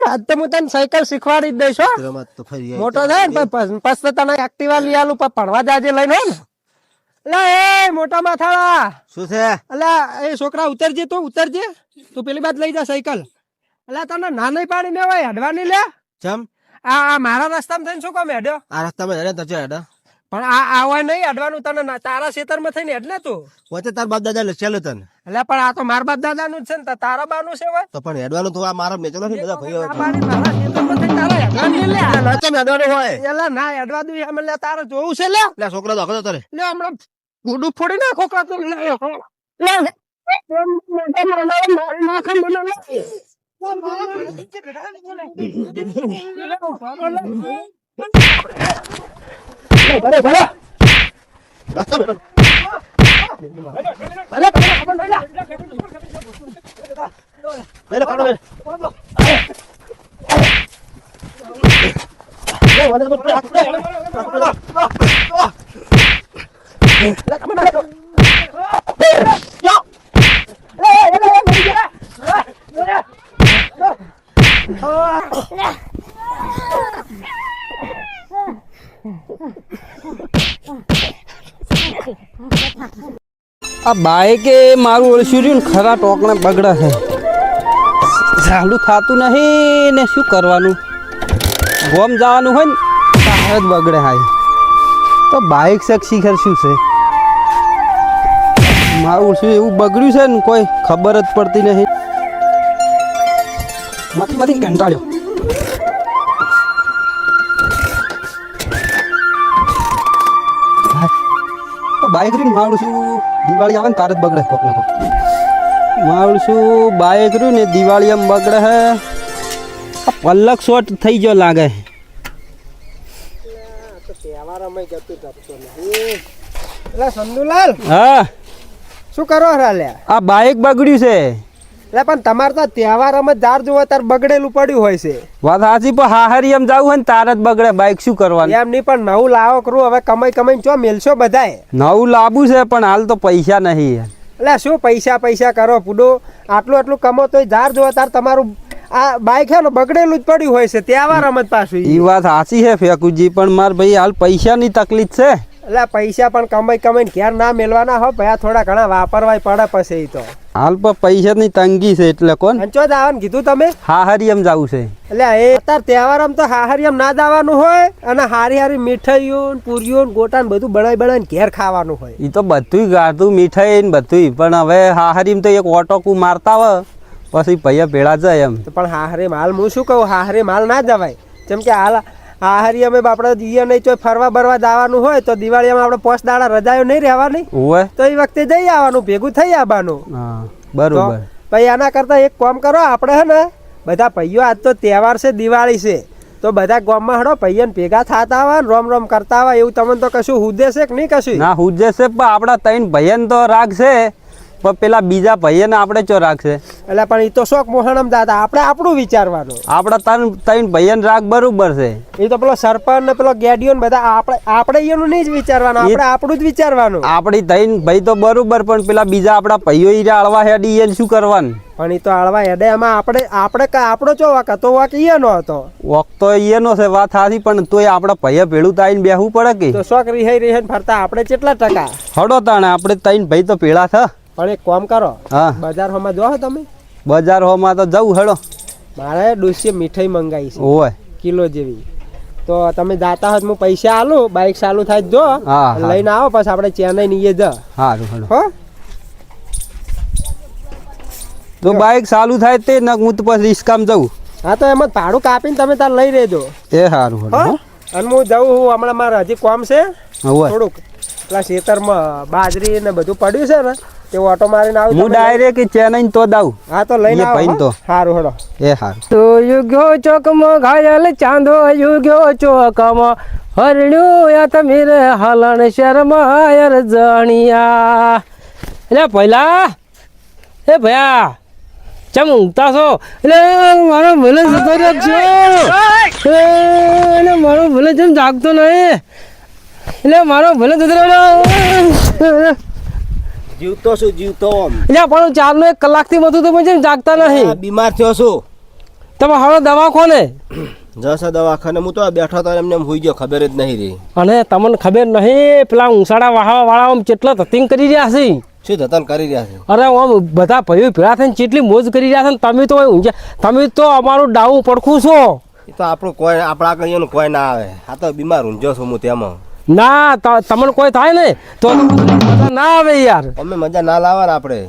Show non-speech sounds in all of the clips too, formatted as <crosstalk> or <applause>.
આજ તો હું તને સાયકલ શીખવાડી જ દઈશ હો. રમત તો ફરી મોટો થાય ને પછી તને એક્ટિવા લઈ આલું પણ ભણવા જાજે લઈને ને. એટલે એ મોટા માથાળા. શું છે? અલા એ છોકરા ઉતરજે તું ઉતરજે. તું પેલી બાદ લઈ જા સાયકલ. અલા તને નાની પાણી ને હોય હેડવાની લે. જમ આ મારા રસ્તામાં થઈને શું કામ હેડ્યો? આ રસ્તામાં હેડે તો હેડે? પણ આ આવા નહીં અડવાનું તને તારા ખેતરમાં થઈને હેડ ને તું. વચ્ચે તાર બાપ દાદા લે ચાલો તને. એટલે પણ આ તો મારા બાપ દાદાનું જ છે ને તો તારા બાનું છે હોય. તો પણ હેડવાનું તો આ મારા મેચો નથી બધા ભાઈઓ. મારા ખેતરમાં થઈને તારા હેડવાની લે ના હેડવાનું હોય. એલા ના હેડવા દઉં એમ લે તારે જોવું છે લે લે છોકરા તો આખો તારે. લે હમણાં ગુડું ફોડી ના કાં તો લે લે મારી નાખે મને લે. લે ભલે લે આ બાઈકે મારું અળસ્યું રહ્યું ને ખરા ટોકણે બગડે છે. ચાલુ થતું નહીં ને શું કરવાનું? ગોમ જવાનું હોય ને, તારે જ બગડે હાય. તો બાઈક શેક શીખર શું છે? મારું શું એવું બગડ્યું છે ને, કોઈ ખબર જ પડતી નહીં. માંથી માંથી કંટાળ્યો. બાઇક બાઈક રહ્યું ને મારું શું દિવાળી આવે ને તારે જ બગડે કોક ને કોક. મારું શું બાઈક રહ્યું ને દિવાળી આમ બગડે હે. આ પલક શોટ થઈ ગયો લાગે. સંધુલાલ હા. શું કરો રા આ બાઈક બગડ્યું છે. એટલે પણ તમારે તો તહેવારોમાં જાર જોવા તાર બગડેલું પડ્યું હોય છે. વાત હાજી પણ હાહરી એમ જવું હોય ને તારે જ બગડે બાઈક શું કરવાનું? એમ નહીં પણ નવું લાવો કરું હવે કમાઈ કમાઈને ચો મેલશો બધાય. નવું લાવવું છે પણ હાલ તો પૈસા નહીં. એટલે શું પૈસા પૈસા કરો પૂડો. આટલું આટલું કમો તો જાર જોવા તાર તમારું આ બાઈક હે બગડેલું જ પડ્યું હોય છે. તહેવારોમાં અમે પાછું એ વાત સાચી છે ફેકુજી પણ માર ભાઈ હાલ પૈસાની તકલીફ છે. એટલે પૈસા પણ કમાઈ કમાઈને ઘેર ના મેળવાના હો ભયા થોડા ઘણા વાપરવાય પડે પછી એ તો. હાલ પણ પૈસાની તંગી છે એટલે કોણ? અંચો જ આવે ને કીધું તમે? હાહરિયમ જવું છે. એટલે એ અત્યારે તહેવારમાં તો હાહરિયમ ના દાવાનું હોય અને હારી હારી મીઠાઈઓ ને પૂરીઓ ગોટા ને બધું બનાવી બનાવીને ઘેર ખાવાનું હોય. એ તો બધું ગાતું મીઠાઈ ને બધું પણ હવે હાહરીમ તો એક ઓટોકું મારતા હોય પછી ભૈયા ભેળા જાય એમ. પણ હાહરે માલ હું શું કહું હાહરે માલ ના જવાય. જેમ કે હાલ હાહરી અમે આપણે જઈએ નહીં તો ફરવા બરવા જવાનું હોય તો દિવાળીમાં આપણે પોસ દાડા રજાયો નહીં રહેવાની. ઓવે તો એ વખતે જઈ આવવાનું ભેગું થઈ આવવાનું. બરોબર. ભાઈ આના કરતા એક કામ કરો આપણે હે ને બધા ભાઈઓ આજ તો તહેવાર છે દિવાળી છે. તો બધા ગામમાં હડો ભાઈઓને ભેગા થતા આવા રોમ રોમ કરતા આવા એવું તમને તો કશું હુદે છે કે નહીં કશું? ના હુજે છે પણ આપણા ત્રણ ભાઈયન તો રાખશે પણ પેલા બીજા ભાઈયને આપણે ચો રાખશે? એટલે પણ એ તો શોખ મોહણમ દાદા આપણે આપણું વિચારવાનું. આપણા ત્રણ ત્રણ ભાઈયન રાખ બરોબર છે. એ તો પેલો સરપંચ ને પેલો ગેડિયો ને બધા આપણે આપણે એનું નહીં જ વિચારવાનું આપણે આપણું જ વિચારવાનું. આપણી ત્રણ ભાઈ તો બરોબર પણ પેલા બીજા આપણા ભાઈઓ એ આળવા હેડી એને શું કરવાનું? પણ એ તો આળવા હેડે એમાં આપણે આપણે આપણો ચો વાક? હતો વાક ઈયનો હતો. વખત તો એનો છે વાત સાચી પણ તોય આપણા ભાઈએ ભેળું તાઈને બેહવું પડે કે? તો શોખ રિહાઈ રિહાઈ ફરતા આપણે કેટલા ટકા? હડો તાણે આપણે ત્રણ ભાઈ તો પેલા થ. પણ એક કામ કરો હા. બજાર હોમાં જો તમે. બજાર હોમાં તો જવું હેડો. મારે ડોસીએ મીઠાઈ મંગાવી છે ઓય. કિલો જેવી. તો તમે જાતા હોત હું પૈસા આલું બાઈક ચાલુ થાય જો. લઈને આવો પછી આપણે ચેન્નઈ નીએ જ. સારું હેડો હો. તો બાઈક ચાલુ થાય તે ન હું તો પછી રિસ્કામ જઉં હા તો એમાં ભાડું કાપીને તમે તાર લઈ રહેજો. એ સારું હેડો અને હું જાઉં હું હમણાં મારા હજી કોમ છે. થોડુંક. પેલા ખેતરમાં બાજરી ને બધું પડ્યું છે ને તે ઓટો મારીને આવું હું તમે ડાયરેક્ટ ચેનઈ તો દાઉં હા તો લઈને આવો તો. સારું હડો એ સારું તો યુગ્યો ચોકમાં ઘાયલ ચાંદો યુગ્યો ચોકમાં હરણ્યું યા તમીર હલણ શરમાયર જણિયા એટલે પહેલા એ ભયા ચમ ઊંઘતા છો એટલે મારો ભલે જતો રહ્યો છો એટલે મારો ભલે જેમ જાગતો નહીં એટલે મારો ભલે જતો જીવતો છું જીવતો. એટલે પણ ચારનો એક કલાકથી મતું તો જેમ જાગતા નહીં. બીમાર થયો છું. તમે હવે દવા કોને જશે દવાખાને હું તો બેઠો તો એમને એમ હુઈ ગયો ખબર જ નહીં રહી. અને તમને ખબર નહીં પેલા ઊંસાડા વાહવા વાળા આમ કેટલો તતિંગ કરી રહ્યા છે. શું જતન કરી રહ્યા છે? અરે આમ બધા ભાઈઓ ભેળા થઈને કેટલી મોજ કરી રહ્યા છે તમે તો તમે તો અમારું ડાવું પડખું છો. તો આપણું કોઈ આપણા કહીએ કોઈ ના આવે. આ તો બીમાર ઊંઝો છું હું તેમાં. ના તમને કોઈ થાય ને તો મજા ના આવે યાર. અમે મજા ના લાવવા આપણે.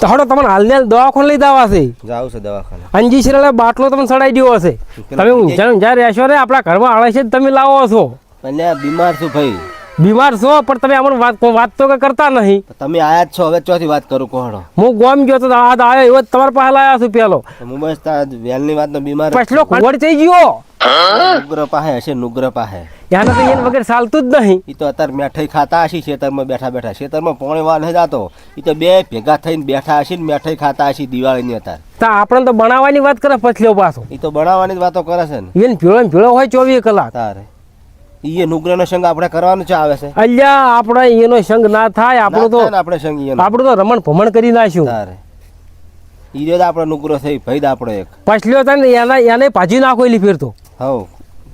તો હડો તમને હાલ ને દવાખાને લઈ દવા છે. જાવ છે દવાખાને. અંજી શિરાલે બાટલો તમને સડાઈ દેવો હશે. તમે ઊંઝા ઊંઝા રહેશો ને આપણા ઘરમાં આળે છે તમે લાવો છો. અને બીમાર છું ભાઈ. બીમાર છો પણ તમે અમને વાત વાત તો કરતા નહીં. તમે આયા જ છો હવે ચોથી વાત કરું કોહડો? હું ગોમ ગયો તો આ આવ્યો એવો તમારા પાસે લાયા છું પેલો. હું બસ વેલની વાતનો બીમાર પછલો ખોડ થઈ ગયો. નુગ્ર પાસે હશે નુગ્ર પાસે ત્યાં તો એને વગર ચાલતું જ નહીં. એ તો અત્યારે મેઠાઈ ખાતા હશે ખેતરમાં બેઠા બેઠા. ખેતરમાં પોણી વાર નહીં જતો. એ તો બે ભેગા થઈને બેઠા હશે ને મેઠાઈ ખાતા હશે દિવાળીની અત્યારે. તો આપણે તો બનાવવાની વાત કરે પછલો પાછો. એ તો બનાવવાની જ વાતો કરે છે ને. એને ભીળો ભીળો હોય ચોવીસ કલાક. તારે. એ નુગ્રનો સંગ આપણે કરવાનો છે આવે છે? અલ્યા આપણે એનો સંગ ના થાય આપણો તો આપણે સંગ. આપણું તો રમણ ભમણ કરી નાખ્યું. તારે. ઈ રહ્યો તો આપણો નુગ્રો થઈ ભાઈ આપણો એક. પછલ્યો તને એના એને પાછી નાખો એલી ફેર તો. હવ,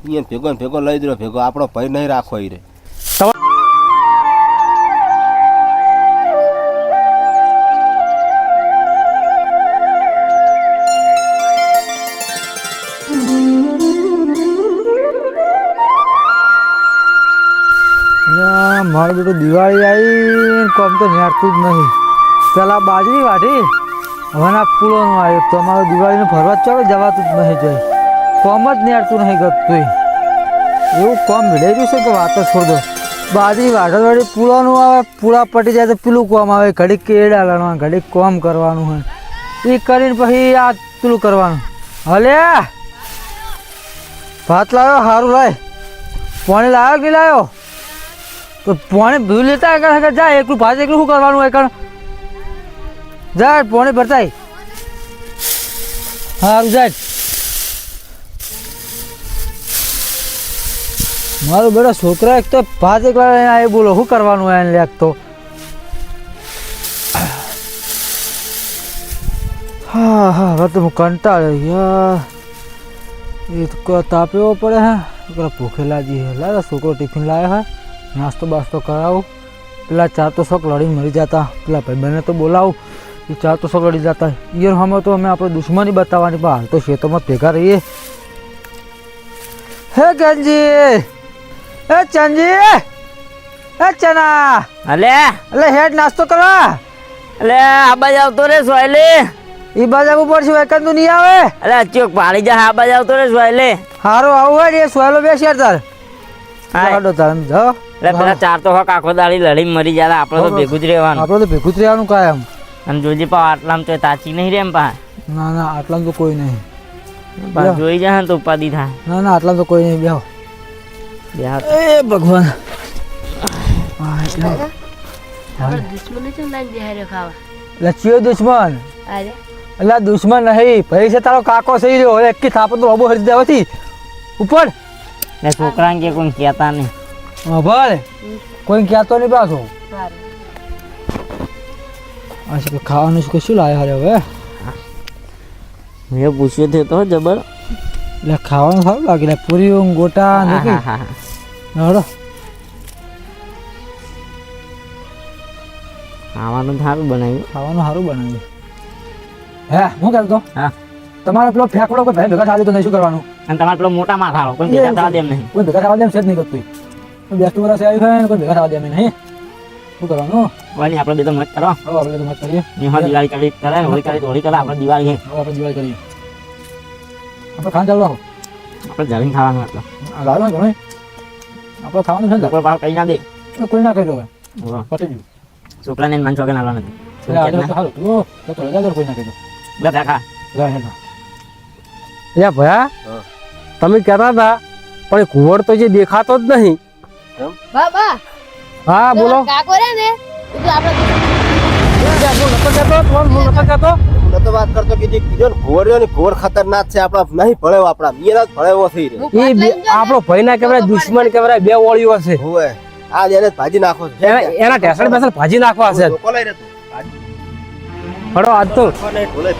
ઈયન ભેગો ભેગો લઈ દો ભેગો આપણો ભાઈ નહીં રાખો એ રે. મારું બેટું દિવાળી આવી કોમ તો નેરતું જ નહીં. પેલા બાજરી વાઢી, હવે ના પુલોનું આવ્યું. તો અમારું દિવાળીનું ફરવા ચડો, જવાતું જ નહીં જાય કોમ જ ન્યારતું નહીં ગતું એવું કોમ ભીડાઈ રહ્યું છે કે વાત જ છોડ? દો બાજરી વાઢો વાળી પુલોનું આવે પૂળા પટી જાય તો પેલું કોમ આવે? ઘડીક કેડા લડવાનું ઘડીક કોમ કરવાનું હોય. એ કરીને પછી આ પેલું કરવાનું. હલે! ભાત લાવ્યો સારું લાય. પાણી લાવ્યો કે લાવ્યો તો પાણી ભૂલ લેતા આગળ જાય? એકલું ભાત, એકલું શું કરવાનું હોય કારણ જાય, પાણી ભરતાય. સારું જાય. મારું બેટા છોકરા એક તો પાંચ એક વાર એ બોલો, શું કરવાનું એને લેક તો? હા હા, હવે તો હું કંટાળ્યો યાર. એ તો ક- તાપ એવો પડે, હે. છોકરા ભૂખે લાગી હે છોકરો ટિફિન લાવ્યો, હે. નાસ્તો બાસ્તો કરાવું. પેલા ચાર તો શોખ લડીને મરી જતા. પેલા ભાઈ બને તો બોલાવું. એ ચાર તો શોખ લડી જતા. ઈયર હમે તો અમે આપણે દુશ્મની બતાવવાની, પણ હાલ તો ખેતરમાં ભેગા રહીએ. હે ગંજી! એ ચંજી! એ ચના! અલે? એટલે હેડ નાસ્તો કરવા. અલે આ બાજુ આવતો રે સોયલે. ઈ બાજુ ઉપર વેકન એકાંતું નહીં આવે. અલે ચોક પાડી જા આ બાજુ આવતો રે સોયલે. હારું આવું હોય એ સોયલો બેસી યાર તાર. હાડો એટલે પેલા ચાર તો હક આખો દાડી લડી મરી જાય આપણે તો ભેગું જ રહેવાનું. આપણે તો ભેગું જ રહેવાનું કાયમ. અને જોજી પા આટલામાં તો તાચી નહીં રેમ પા ના ના આટલામાં તો કોઈ નહીં. જોઈ જા તો ઉપાધિ થાય. ના ના આટલામાં તો કોઈ નહીં બેહો. બે હાથ એ ભગવાન હા, એટલે આપણે દુશ્મનો છે ને બિહારે ખાવા એટલે ચિયો દુશ્મન અરે એટલે આ દુશ્મન નહીં ભાઈ છે તારો કાકો થઈ રહ્યો હવે એકી થાપો તો અબો હરી દેવાથી ઉપર ને છોકરાને કે કોઈ કહેતા નહીં હા ભાઈ કોઈ કહેતો નહીં પાછો સારું આ શું કે ખાવાનું શું શું લાવ્યા હારે હવે મેં પૂછ્યો થયો તો જબર એટલે ખાવાનું સારું લાગે એટલે પૂરી ઊંઘ ગોટા ને હા, હા, કઈ હા. હળો ખાવાનું સારું બનાવ્યું. ખાવાનું સારું બનાવ્યું. હે હું કહેતો હા. તમારે પેલો ફેંકડો કોઈ ભાઈ ભેગા થવા તો નહીં શું કરવાનું? અને તમારે પેલો મોટા માથાળો કોઈ ભેગા થવા દેમ નહીં. કોઈ ભેગા થવા દેમ છે જ નહીં કરતું કોઈ બેસ્ટ વર્ષે આવી હોય કોઈ ભેગા થવા દેમ નહીં શું કરવાનું? આપણે બે તો મત કરો. હવે આપણે તો મત કરીએ. નિહો દિવાળી કરી કરે હોળી કરી હોળી કરે આપણે દિવાળી છે. આપણે દિવાળી કરીએ. આપણે ખાન ચાલવા આપણે જમીન ખાવાનું એટલે આ લાવો ઘણું આપણે ખાવાનું છે ને કોઈ પાછો કઈ ના દે તો કોઈ ના કહી દો પતી ગયું છોકરાને મન છોકરાને આવવા નથી એટલે આજે તો સારું તું તો તો રજા કર કોઈ ના કહી દો ભયા તમે કહેતા હતા પણ એ કુંવર તો જે દેખાતો જ નહીં બાબા હા બોલો કાકો રે ને એ તો વાત કરતો કે જે કીધો ને ઘોર ને ઘોર ખતરનાક છે આપણા નહીં ભળેવો આપણા જ ભળેવો થઈ રહ્યો એ. આપણો ભાઈ ના કહેવાય દુશ્મન કહેવાય બે ઓળીઓ છે. હોય આ જેને ભાજી નાખો છે. એના ટેસણ બેસણ ભાજી નાખવા છે. લોકો લઈ રહેતું. આજ તો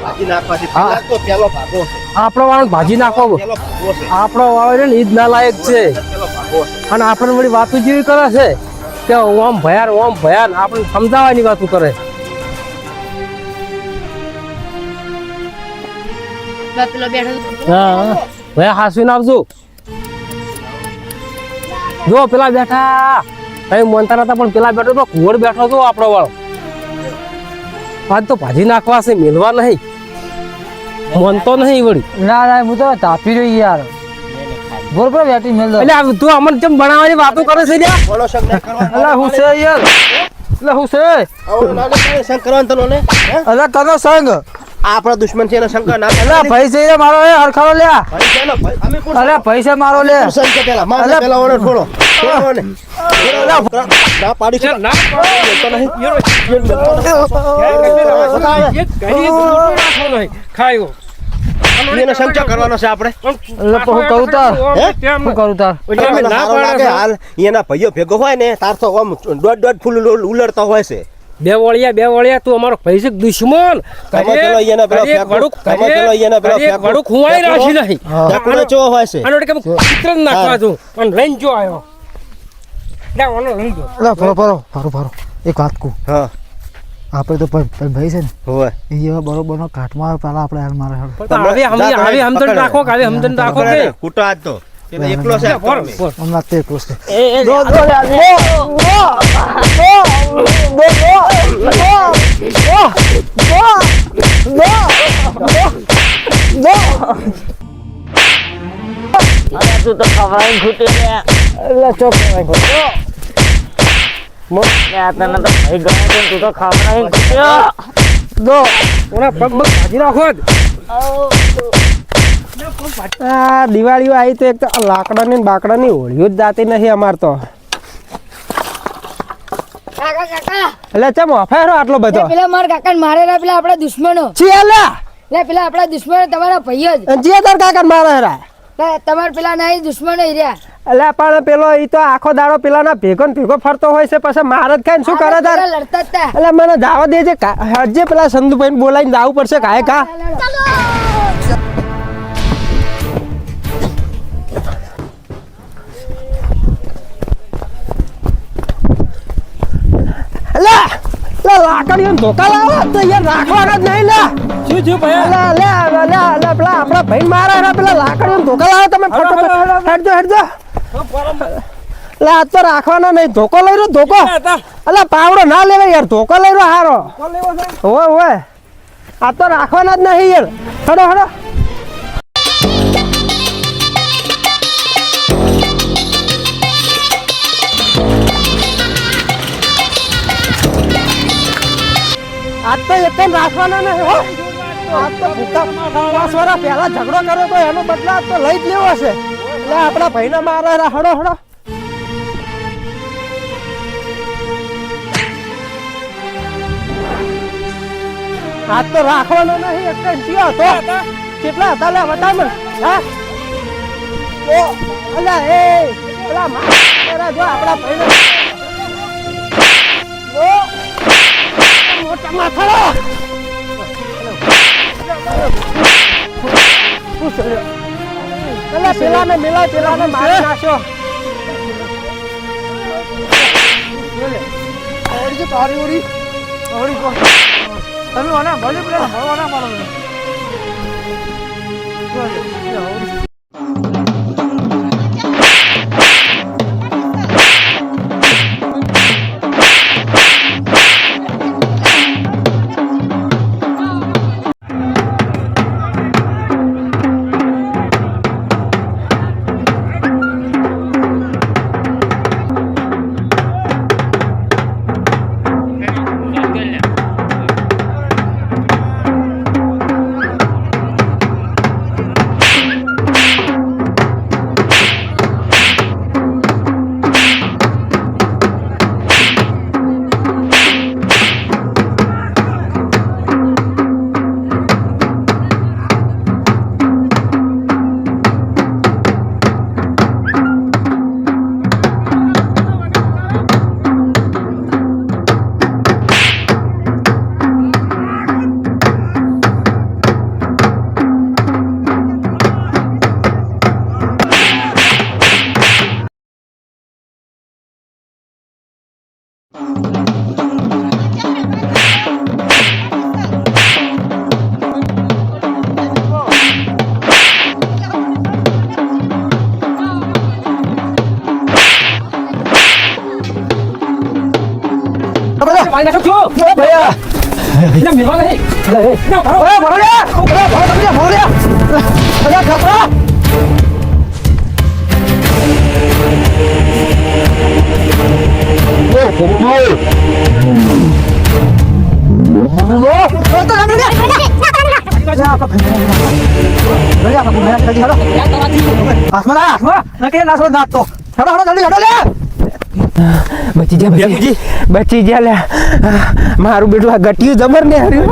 ભાજી નાખવાથી હા. તો પેલો ભાગો છે. આપણો વાળો ભાજી નાખો પેલો ભાગો છે. આપણો વાળો છે ને ઈ ના લાયક છે. અને આપણને વળી વાતો જેવી કરે છે. કે ઓમ ભયાન ઓમ ભયાન આપણે સમજાવવાની વાતો કરે. પેલો બેઠો હા ભાઈ હાસવીને આવજો જો પેલા બેઠા કઈ મોનતા હતા પણ પેલા બેઠો તો ઘોડ બેઠો તો આપણો વાળો આજ તો ભાજી નાખવા છે મેલવા નહીં મોનતો નહીં વળી ના ના હું તો તાપી રહ્યો યાર બોલ બેઠી બેટી મેલ દો એટલે તું અમને કેમ બનાવવાની વાતો કરે છે લ્યા બોલો શંખ ના કરવા અલા હું છે યાર એટલે હું છે આવો તનો અલા કરો સંગ આપણા દુશ્મન છે શંકર શંકા ના અલા ભાઈ છે મારો એ હરખાલો લ્યા. ભાઈ છે ને, ભાઈ, અમે કોણ અલા પૈસા મારો લે. શંખ છે પેલા. મારે પેલા ઓને છોડો. ના પાડી છે ના તો નહીં. ખાયો. એને સંચો કરવાનો છે આપણે? એટલે તો હું કરું તાર? હે? ના હાલ એના ભાઈઓ ભેગો હોય ને તાર તો આમ દોઢ દોઢ ફૂલ ઉલડતો હોય છે. બે વળિયા બે વળિયા તું અમારો પૈસે દુશ્મન. તમે પેલો અહીંયાના પેલો. તમે પેલો અહીંયાના પેલો. રાશી નહીં. ડાકુનો ચેવો હોય છે? આનો કેમ ચિત્ર જ નાખવા છું પણ લઈને જો આવ્યો ના ઓનો લઈ જો અલા ફરો ફરો ફરો ફરો. એક વાત કહું. હા. આપણે તો ભાઈ છે ને હોય. એ એવા બરોબરનો કાટમાં પહેલા આપણે હાલ મારે હેડો પણ હવે હવે સમજણ રાખો કે હવે સમજણ રાખો કે? કુટા આજ તો. પેલો એકલો છે. હમણાં તે એટલું છે તું તો ખવડાવીને ખૂટી લે એટલે ચોક તને તો ભાઈ ને તું તો ખવડાવીને ખૂટ્યો દો પગ પગ ભાજી નાખો આ દિવાળીઓ આવી તો એક તો લાકડાની ને બાકડાની હોળીઓ જ જાતી નથી અમાર તો. એટલે ચમ અફેરો આટલો બધો? પેલા મારા કાકા મારેલા પેલા આપણા દુશ્મનો. ચિયાલા લે. પેલા આપણા દુશ્મનો તમારા ભાઈઓ જ. જે તાર કાકા મારા હેરા. લે, પેલા ના દુશ્મનો રહ્યા. એટલે પણ પેલો ઈ તો આખો દાડો પેલાના ભેગો ને ભેગો ફરતો હોય છે પછી મારે જ ખાઈને શું કરે તાર? પેલા એટલે મને દાવા દેજે હજે પેલા સંધુભાઈ બોલાવીને દાવું પડશે કાય કા? લે લાકડીઓ ધોકા લાવો તો યાર રાખવાના જ નહીં લે. શું શું ભાઈ? લે લે લે લે પેલા આપણા ભાઈ મારા ને પેલા લાકડીઓ ધોકા લાવો તમે ફટોફટ હેડજો હેડજો. લે આ તો રાખવાના નહીં ધોકો લઈ રહ્યો ધોકો. અલા પાવડો ના લેવાય યાર ધોકો લઈ રહ્યો હારો. હોય હોય આ તો રાખવાના જ નહીં યાર. હડો હડો. આજ તો એક રાખવાનો નહીં હો. આજ તો ભૂકા પાંચ વર્ષ પહેલા ઝઘડો કર્યો તો એનો બદલા તો લઈ જ લેવો છે. એટલે આપણા ભાઈને મારે હડો હડો. આજ તો રાખવાનો નહીં, એક જ જીવો હતો. કેટલા હતા લે બતા મને હા? ઓ અલા એ, પેલા મારા જો આપણા ભાઈને ઓ. મોટા માથાડો પેલા પેલાને મિલાય પેલાને મારી નાખ્યો. ઓડી તારી ઓડી ઓડી કો તમે ઓના ભલે પેલા ભણવાના મારો એટલે બચી જા બચી બચી. જા. લે. મારું બેટું આ ગટિયું જબર ને હર્યું.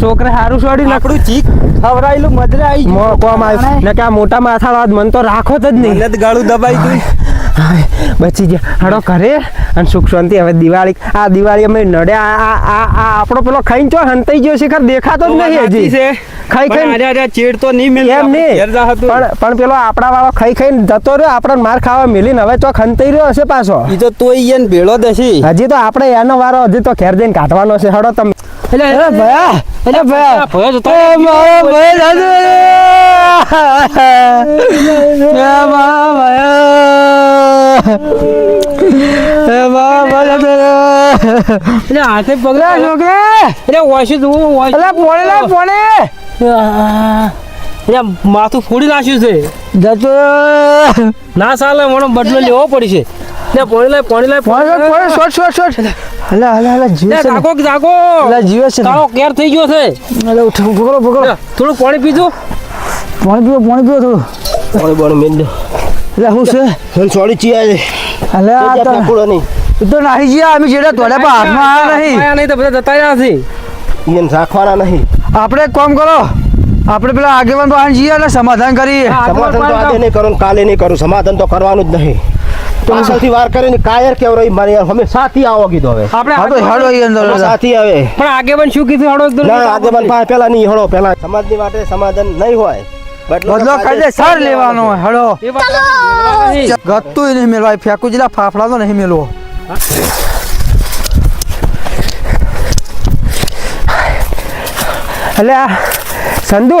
છોકરા હારું છોડી નાખડું ચીક ખવરાયેલું મધરે આવી મો કોમ આવ્યું ને કે આ મોટા માથાળો મન તો રાખો જ નહીં. લત ગાળું દબાઈ હાય, બચી ગયા. હડો ઘરે. અને સુખ શાંતિ. હવે દિવાળી આ દિવાળી અમે નડ્યા આ આ આ આપણો પેલો ખાઈને ચો હંતાઈ ગયો છે ખર? દેખાતો જ નહીં હજી. ખાઈ ખાઈ ચેડ તો નહીં મિલ એમ નહીં. પણ પણ પેલો આપણા વાળો ખાઈ ખાઈને જતો રહ્યો. આપણને માર ખાવા મેલીને હવે ચો ખંતાઈ રહ્યો હશે પાછો. એ તો તોય એને ભેળો દશી હજી તો આપણે એનો વારો હજી તો ઘેર જઈને કાઢવાનો છે. હડો તમે એટલે ભયા એટલે ભયા. જતો મારો દાદુ ભયા. એટલે હાથે પગલા છોકરા એટલે તું પોણે લા પોણે. એટલે માથું ફોડી નાખ્યું છે. જતો. ના સાલે મને બદલો લેવો પડશે એટલે પોણી લાય પોણી લાય પોણી પોણે શોટ શોટ શોટ. અલા અલા અલા જીવે છે જાગો જાગો. અલા જીવે છે તારો કેર થઈ ગયો છે. અલા ઉઠો પકડો પકડો થોડું પાણી પીધું. પાણી પીવો પાણી પીવો થોડું. પાણી બાણી મેલ એટલે શું છે? હન સોડી ચિયા છે. અલે આ તો પૂરો નહીં? તું તો નાહી ગયા અમે જેડા તોડે પણ હાથમાં આવ્યા નહીં આયા નહીં તો બધા જતા રહ્યા છે. એને રાખવાના નહીં. આપણે એક કામ કરો આપણે પેલા આગેવાન બહાર જઈએ અને સમાધાન કરીએ. સમાધાન તો આજે નહીં કરું કાલે નહીં કરું સમાધાન તો કરવાનું જ નહીં. પાછળથી વાર કરીને કાયર કેવ રહી મારે યાર અમે સાથી આવો કીધો હવે. આપણે હા તો હેડો ઈ અંદર. સાથી આવે. પણ આગેવાન શું કીધું? હાડો ના આગેવાન પાસે પેલા નહીં હળો પેલા સમાજની માટે સમાધાન નહીં હોય. બદલો કાયદે સર લેવાનો હળો. ગતું નહીં મેળવાય ફેંકું જેલા ફાફડા તો નહીં મેળવો એટલે સંધુ? સંધુ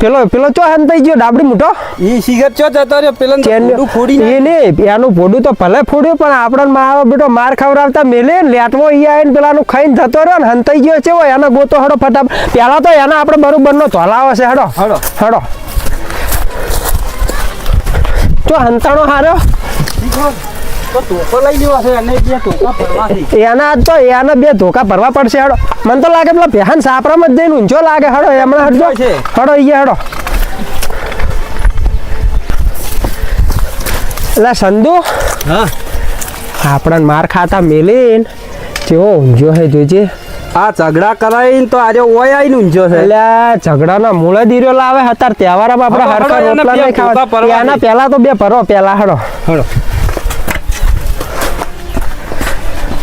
પેલો પેલો ચો હંતાઈ ગયો ડાબડી મોટો? ઈ સિગર ચો જતો રહ્યો? પેલો ફોડું ફોડી એ નહીં એનું ભોડું તો ભલે ફોડ્યું પણ આપણને મારો બેટો માર ખવડાવતા મેલે ને લેટવો ઈ આવીને પેલાનું ખાઈને જતો રહ્યો ને હંતાઈ ગયો છે એનો ગોતો હડો ફટાફ. પેલા તો એના આપણે બરોબરનો ધોલાવો છે હડો. હડો. હડો. ચો હંતાણો હાર્યો? એના તો એના બે ધોકા ભરવા પડશે હડો. મને તો લાગે પેલા પહેન સાપરામાં જ જઈને ઊંચો લાગે હડો એમણે હડજો. હડો ઈ હડો. એટલે સંધુ આપણને માર ખાતા મેલીન જેવો ઊંઝો હે જોજે. આ ઝઘડા કરાઈને તો આજે ઓય આઈને ઊંઝો છે. એટલે ઝઘડાના મૂળે દીર્યો લાવે અત્યારે તહેવારમાં આપણે હરખા રોટલા નહીં ખાવા. એના પહેલા તો બે ભરો પહેલા હડો. હડો.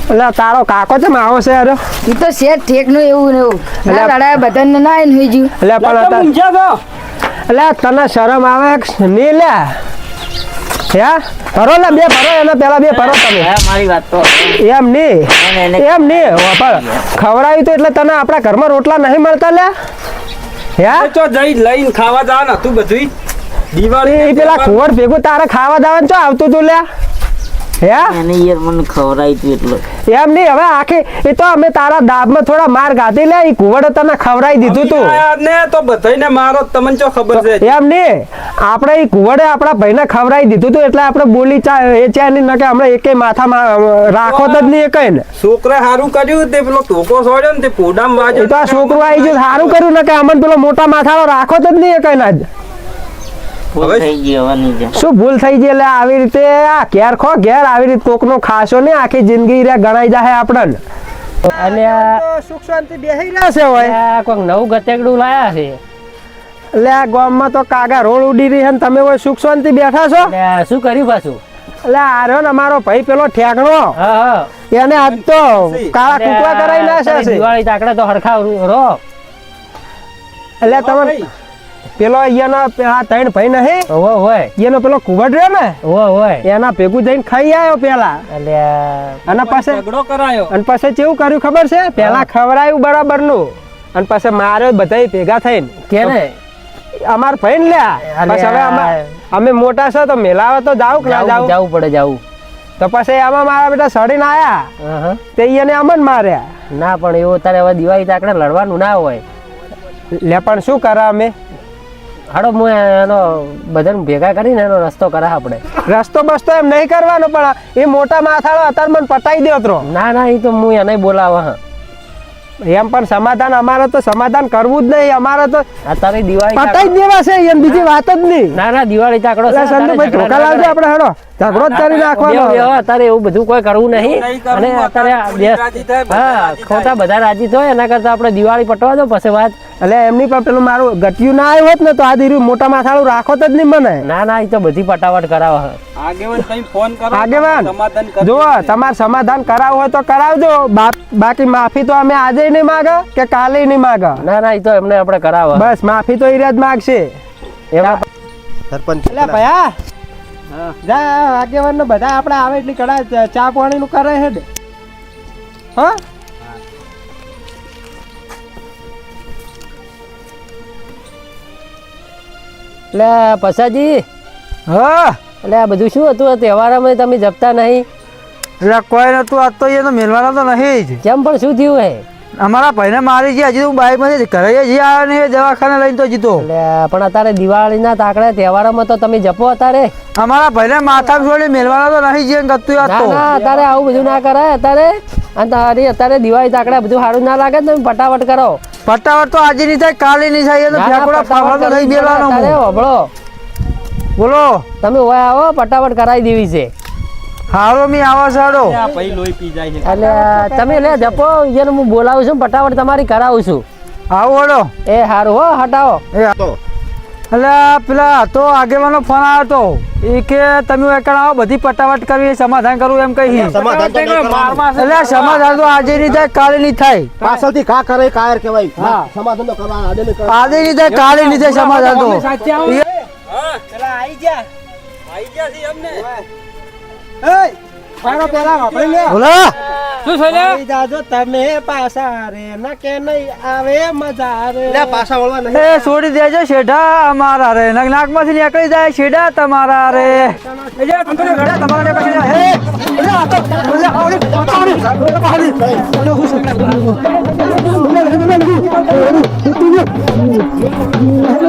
એટલે તારો કાકો છે માવો છે અરે ઈ તો શેઠ ઠેકનું એવું ને એવું. ના બધા બધાને ના આઈને હોઈ ગયું એટલે પણ એટલે તને શરમ આવે કે નહીં લે? હે? ભરો ને બે ભરો એના પેલા બે ભરો તમે. મારી વાત તો એમ નહીં. એમ નહીં. ખવડાવ્યું તો એટલે તને આપણા ઘરમાં રોટલા નહીં મળતા લે. હે? તો જઈ લઈને ખાવા જા ને તું બધું દિવાળી પેલા કુંવર ભેગું તારે ખાવા દાવાનું ચો આવતું તું લે. હે? એને યાર મને ખવડાવી તું એટલે. એમ નહીં હવે આખી એ તો અમે તારા દાબમાં થોડા માર ગાતી લે એ કુંવરે તને દીધું તું. ને તો બધાયને મારો તમને ચો ખબર છે. એમ નહીં આપણે એ આપણા ભાઈને ખવડાવી દીધું તું એટલે આપણે બોલી ચા એ ચા નહીં કે હમણાં એકે માથામાં રાખો જ નહીં એક ને છોકરા સારું કર્યું તે પેલો ટોકો સોડ્યો ને તે પોડામ એ વાજો તો આ છોકરું આવી ગયો સારું કર્યું ને કે અમને પેલો મોટા માથાળો રાખો જ નહીં એ કઈ ના શું ભૂલ થઈ ગઈ એટલે આવી રીતે આ ઘેર ખો ઘેર આવી રીતે કોકનો ખાશો ને આખી જિંદગી રે ગણાઈ જાય આપણને. અને સુખ શાંતિ બેહી રહ્યા છે હોય કોઈક નવું ગતેકડું લાયા છે. એટલે આ ગામમાં તો કાગા રોડ ઉડી રહી છે ને તમે હોય સુખ શાંતિ બેઠા છો? શું કર્યું પાછું? એટલે આ રહ્યો ને અમારો ભાઈ પેલો ઠેકણો. હા હા. એને આજ તો કાળા કૂકવા કરાઈ નાખ્યા છે. દિવાળી તાકડે તો હરખા રો. એટલે તમે પેલો અહીંયાના આ ત્રણ ભાઈ નહીં? ઓહો હોય. એનો પેલો કુવડ રહ્યો ને? ઓહો હોય. એના ભેગું જઈને ખાઈ આવ્યો પેલા. એટલે અને પાસે ઝઘડો કરાયો? અને પાછે કેવું કર્યું ખબર છે? પેલા ખવડાયું બરાબરનું અને પછી માર્યો બધા ભેગા થઈને. કેને? અમાર ભાઈ ને લ્યા પછી હવે અમે મોટા છો તો મેલાવા તો જાવ કે ના જાવું જાવ જવું પડે જાવું તો પછી આમાં મારા બેટા સડીને આયા. તે એને અમન માર્યા. ના પણ એવું તારે હવે દિવાળી તાકડે લડવાનું ના હોય. લે પણ શું કરા અમે? હાડો હું એનો બધાને ભેગા કરીને એનો રસ્તો કરા આપણે. રસ્તો બસ્તો એમ નહીં કરવાનો પણ એ મોટા માથાળો અત્યારે મને પટાઈ દે ત્રો ના ના એ તો હું એને બોલાવા હા. એમ પણ સમાધાન અમારે તો સમાધાન કરવું જ નહીં અમારે તો અત્યારે દિવાળી પટાઈ દેવા છે એમ બીજી વાત જ નહીં. ના ના દિવાળી તારે સંતુભાઈ ધોકા લાવજો આપણે હેડો. ઝઘડો જ કરી નાખવાનો અત્યારે એવું બધું કોઈ કરવું નહીં. અને અત્યારે હા ખોટા બધા રાજી થાય એના કરતા આપણે દિવાળી પટવા દો પછી વાત એટલે એમની પણ પેલું મારું ગટિયું ના આવ્યું હોત ને તો આ દીરું મોટા માથાળું રાખો જ નહીં મને. ના ના એ તો બધી પટાવટ કરાવે. આગેવાન જુઓ તમારે સમાધાન કરાવવું હોય તો કરાવજો. બાકી માફી તો અમે આજે નહીં માગા કે કાલે નહીં માગા? ના ના એ તો એમને આપણે કરાવે બસ માફી તો એ જ માગશે. એમાં સરપંચ એટલે ભયા. જા આગેવાન ને બધા આપણે આવે એટલી કડા ચા પાણી નું કરે છે હા? એટલે પસાજી હા? એટલે આ બધું શું હતું? આ તહેવારમાં તમે જપતા નહીં? એટલે કોઈ નતું આજ તો એનો મેળવાનો તો નહીં જ. કેમ પણ શું થયું હે? અમારા ભાઈને મારી ગયા હજી હું બાઈકમાંથી ઘરે જઈ આવ્યો ને દવાખાને લઈને તો જીતો પણ અત્યારે દિવાળીના તાકડે તહેવારોમાં તો તમે જપો અત્યારે. અમારા ભાઈને માથા છોડી મેળવાના તો નહીં જે ગતું યાર તો. અત્યારે આવું બધું ના કરાય અત્યારે. અને તારી અત્યારે દિવાળી તાકડે બધું સારું ના લાગે તમે ફટાફટ કરો. ફટાફટ તો આજે નહીં થાય કાલે નહીં થાય તો ફેંકડો ફાફડો અત્યારે હોભળો. બોલો. તમે ઓય આવો ફટાફટ કરાવી દેવી છે. હારો મી આવો સાડો એટલે તમે લે જપો યાર હું બોલાવું છું ફટાફટ તમારી કરાવું છું. આવો હડો એ સારું હો હટાવો. એ તો એટલે પેલા તો આગેવાનો ફોન આવ્યો હતો એ કે તમે એકણ આવો બધી પટાવટ કરવી સમાધાન કરવું એમ કહી. એટલે સમાધાન તો આજે ની થાય કાલે નહીં થાય. પાછળથી કા કરે કાયર કહેવાય. સમાધાન તો કરવા આજે ની. આજે નહીં થાય કાલે નહીં થાય સમાધાન તો. બોલા જાજો તમે પાછા રે ન કે નહીં આવે મજા રે લે, પાછા વળવા નહીં. એ છોડી દેજો શેઢા અમારા રે નીકળી જાય શેઢા તમારા રે એ જે કંપની ઘડા તમારા ને હે, એટલે આ તો- એટલે આવડી- આવડી- આવડી. એટલે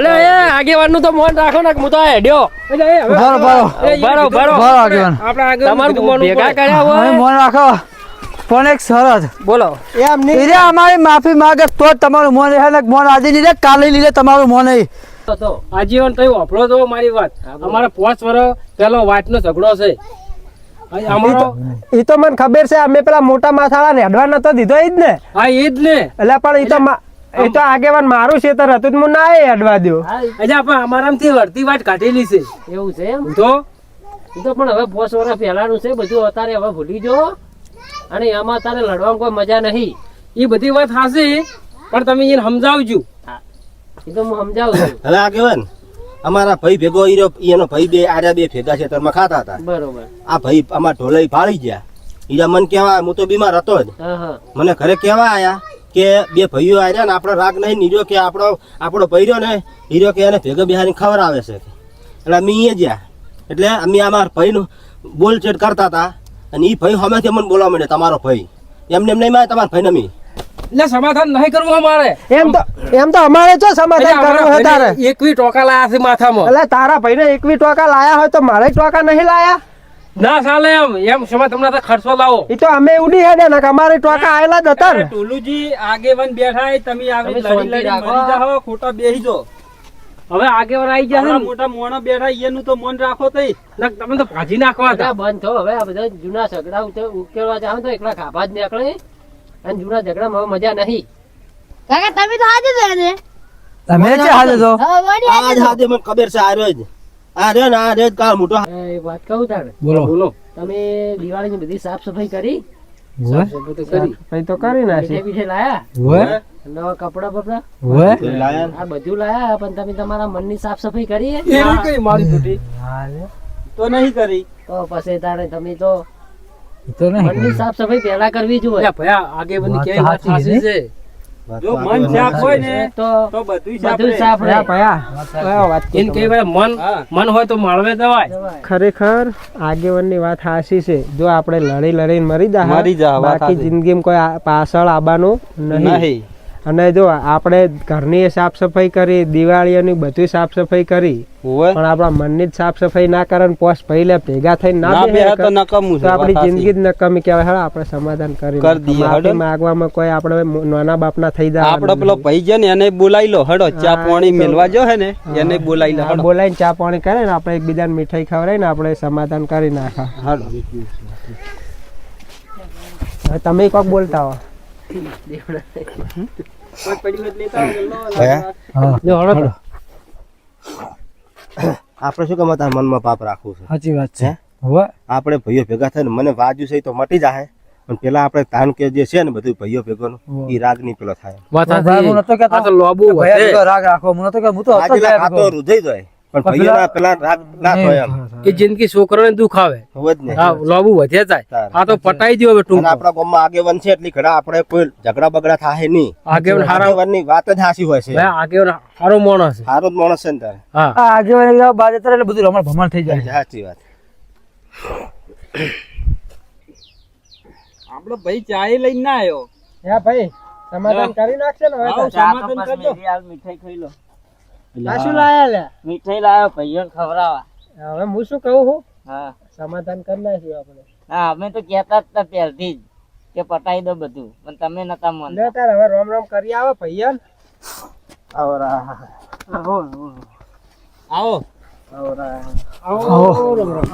એ આગેવાનનું તો મોન રાખો ને હું તો હેડ્યો. આગેવાન. તમારું ભેગા કર્યા મોન રાખો. પણ એક શરત બોલો. એમ નહીં. રે અમારી માફી માંગે તો તમારું મોન રહે ને મોન આજે નહીં રે કાલે નહીં રે તમારું મોન નહીં. તો આજીવન થયું વાપરો તો મારી વાત. અમારા પાંચ વર્ષ પેલો વાતનો ઝઘડો છે. એ તો મને ખબર છે અમે પેલા મોટા માથાળા ને અડવા નતો દીધો એ જ ને. હા એ જ ને. એટલે પણ એ તો એ તો આગેવાન મારું ખેતર હતું તો હું ના એ અડવા દો એટલે આપણે અમારામાંથી વળતી વાત કાઢેલી છે. એવું છે એમ? તો? એ તો પણ હવે પોસ વર્ષ પહેલાનું છે બધું અત્યારે હવે ભૂલી જો અને એમાં તારે લડવામાં કોઈ મજા નહીં. એ બધી વાત હાસી પણ તમે એને સમજાવજો. એ તો હું સમજાવું છું <laughs> હવે આગેવાન અમારા ભાઈ ભેગો ઈરો એનો ભાઈ બે આર્યા બે ભેગા છે તરમાં ખાતા હતા. બરોબર. આ ભાઈ અમારા ઢોલાઈ ફાળી ગયા. ઈરા મને કહેવા હું તો બીમાર હતો જ. મને ઘરે કહેવા આયા કે બે ભાઈઓ આવ્યા ને આપણો રાગ નહીં નીર્યો કે આપણો આપણો ભૈર્યો ને હીરો કે એને ભેગો બિહારી ખબર આવે છે. એટલે અમે અહીંયા ગયા. એટલે અમે અમારા ભાઈનું બોલચેટ કરતા હતા. અને એ ભાઈ હમેથી મને બોલાવા માંડ્યા તમારો ભાઈ એમને એમ નહીં મારે તમારા ભાઈ નમી એટલે સમાધાન નહીં કરવું અમારે. એમ તો એમ તો અમારે જો સમાધાન કરવું હોય તારે એકવી ટોકા લાયા છે માથામાં. એટલે તારા ભાઈને એકવી ટોકા લાયા હોય તો મારે ટોકા નહીં લાયા. ના સાલે એમ. એમ સમય તમને તો ખર્ચો લાવો. એ તો અમે ઉડી હેડે ને કે અમારે ટોકા આયેલા જ હતા ને. ટોલુજી આગેવાન બેઠા તમે આવી લડી લડી મરી જાઓ ખોટા બેહી જો હવે આગેવાન આવી ગયા મોટા મોણા બેઠા એનું તો મન રાખો તઈ. તમે તો ભાજી નાખવા બધા બંધ થો હવે આ બધા જૂના ઝઘડા ઉકેલવા જાવ તો એકલા ખાભા જ નીકળે અને જૂના ઝઘડામાં હવે મજા નહીં. કાકા તમે તો હાજર જ તમે છે? આજ મને ખબર છે આ રહ્યો જ. આ રહ્યો ને આ રહ્યો મોટો. વાત કહું તારે. બોલો. બોલો. તમે દિવાળીની બધી સાફ સફાઈ કરી? કરી. ભાઈ તો કરી નાખી. બીઠાઈ લાયા? હોય નવા કપડા બપડા? હોય લાયા. આ બધું લાયા પણ તમે તમારા મનની સાફ સફાઈ કરી એ કરી મારી ખોટી? તો નહીં કરી. તો પછી તારે તમે તો તો નહીં મનની સાફ સફાઈ પહેલા કરવી જોઈએ ભયા આગે બની કે સાચી છે. વાત જો મન સાફ હોય ને તો તો બધું સાફ રહે. સાફ રહે એને કઈ મન મન હોય તો માળવે ખરેખર આગેવનની વાત હાસી છે. જો આપણે લડી લડીને મરી જા મરી જા, બાકી જિંદગી જિંદગીમાં કોઈ પાછળ આવવાનું નહીં. નહીં. અને જો આપણે ઘરની સાફ સફાઈ કરી દિવાળીઓની બધી સાફ સફાઈ કરી પણ આપણા મનની જ સાફ સફાઈ ના કરે ને પોસ પહેલે ભેગા થઈને ના તો નકમું તો છે આપણી જિંદગી જ નકમી કહેવાય. હેડો આપણે સમાધાન કરી કરી દઈએ, હેડો. માંગવામાં કોઈ આપણે નાના બાપના થઈ જાય આપણો પેલો ભાઈ છે ને એને બોલાવી લો હડો ચા પાણી મેલવા જો હે ને એને બોલાવી લો હડો. બોલાવીને ચા પાણી કરે ને આપણે એકબીજાને મીઠાઈ ખવડાવીને આપણે સમાધાન કરી નાખા હડો. તમે કોક બોલતા હો. <coughs> આપણે શું કે તારા મનમાં પાપ રાખવું છે. સાચી વાત છે. હવે. આપણે ભાઈઓ ભેગા થઈને મને વાજુ છે એ તો મટી જાય પણ પેલા આપણે તાન કે જે છે ને બધું ભાઈઓ ભેગોનું એ રાગ નહીં પેલો થાય. હું. ભેગો રાગ રાખો. હું હું તો ભેગો. રૂધાઈ જાય. પણ પણ પેલા રાગ ના થાય એમ. એ જિંદગી છોકરોને દુઃખ આવે. હવે જ નહીં હા લોબુ વધે જાય. આ તો પટાઈ દો હવે ટૂંક આપણા ગામમાં આગેવાન છે એટલી ઘણા આપણે કોઈ ઝઘડા બગડા થાય નહીં. આગેવાન હારા વાત જ હાસી હોય છે. ભાઈ આગેવાન હારો માણસ છે. સારો જ માણસ છે ને તારે. હા. આ આગેવાન એકદમ એટલે બધું રમણ ભમણ થઈ જાય સાચી વાત. આપડો ભાઈ ચાય લઈને ના આવ્યો હે ભાઈ સમાધાન કરી નાખશે ને હવે સમાધાન કરજો મીઠાઈ ખાઈ લો. શું લાયા લે? મીઠાઈ લાવ્યો ભાઈઓને ખવડાવા હવે હું શું કહું છું હા. સમાધાન કરી નાખ્યું આપણે. હા અમે તો કહેતા જ હતા પહેલથી જ કે પટાઈ દો બધું પણ તમે નતા મન લે તાર હવે રોમ રોમ કરી આવે ભૈયા આવો આવો રોમ રોમ.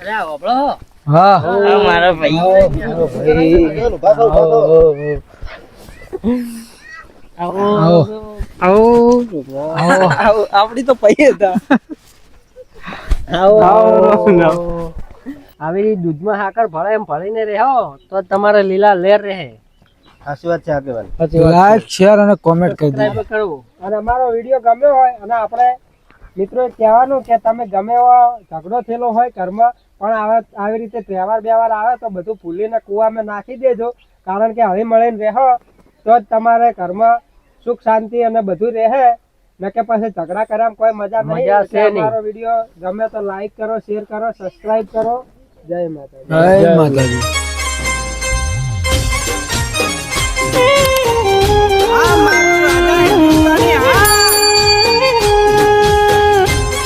અરે આ હોભળો. હા. મારા ભાઈ. આવો. <laughs> આપડી તો પૈયે હતા. આવી. દૂધમાં હાકર ભળે એમ ભળીને રહો તો તમારે લીલા લેર રહે. સાચી વાત છે આગેવાન લાઈક શેર અને કોમેન્ટ કરી દો કરો. અને અમારો વીડિયો ગમ્યો હોય અને આપણે મિત્રો કહેવાનું કે તમે ગમે એવો ઝઘડો થયેલો હોય ઘરમાં પણ આવા આવી રીતે તહેવાર બેવાર આવે તો બધું ભૂલીને કૂવામાં નાખી દેજો. કારણ કે હળી મળીને રહો તો જ તમારે ઘરમાં સુખ શાંતિ અને બધું રહે. ને કે પછી ઝઘડા કરવામાં કોઈ મજા નહીં. મારો વીડિયો ગમે તો લાઈક કરો શેર કરો સબસ્ક્રાઇબ કરો. જય માતાજી. જય માતાજી.